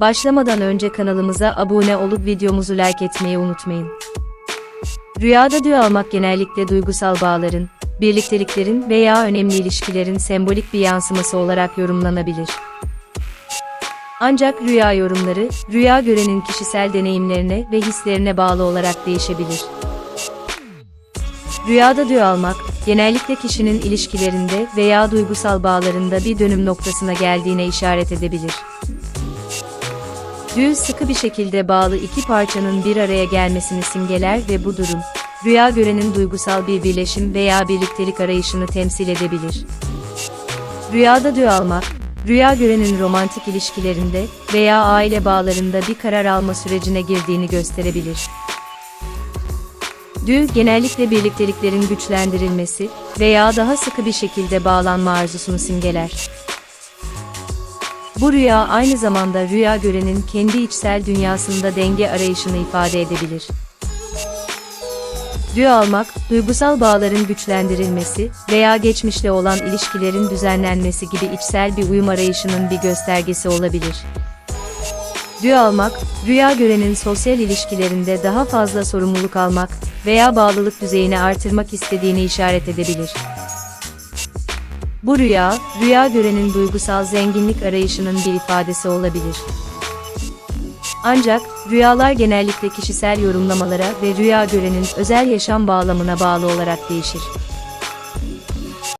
Başlamadan önce kanalımıza abone olup videomuzu like etmeyi unutmayın. Rüyada düğü almak genellikle duygusal bağların, birlikteliklerin veya önemli ilişkilerin sembolik bir yansıması olarak yorumlanabilir. Ancak rüya yorumları, rüya görenin kişisel deneyimlerine ve hislerine bağlı olarak değişebilir. Rüyada düğü almak, genellikle kişinin ilişkilerinde veya duygusal bağlarında bir dönüm noktasına geldiğine işaret edebilir. Düğü sıkı bir şekilde bağlı iki parçanın bir araya gelmesini simgeler ve bu durum, rüya görenin duygusal bir birleşim veya birliktelik arayışını temsil edebilir. Rüyada düğü almak, rüya görenin romantik ilişkilerinde veya aile bağlarında bir karar alma sürecine girdiğini gösterebilir. Düğü genellikle birlikteliklerin güçlendirilmesi veya daha sıkı bir şekilde bağlanma arzusunu simgeler. Bu rüya aynı zamanda rüya görenin kendi içsel dünyasında denge arayışını ifade edebilir. Düğü almak, duygusal bağların güçlendirilmesi veya geçmişle olan ilişkilerin düzenlenmesi gibi içsel bir uyum arayışının bir göstergesi olabilir. Düğü almak, rüya görenin sosyal ilişkilerinde daha fazla sorumluluk almak veya bağlılık düzeyini artırmak istediğini işaret edebilir. Bu rüya, rüya görenin duygusal zenginlik arayışının bir ifadesi olabilir. Ancak, rüyalar genellikle kişisel yorumlamalara ve rüya görenin özel yaşam bağlamına bağlı olarak değişir.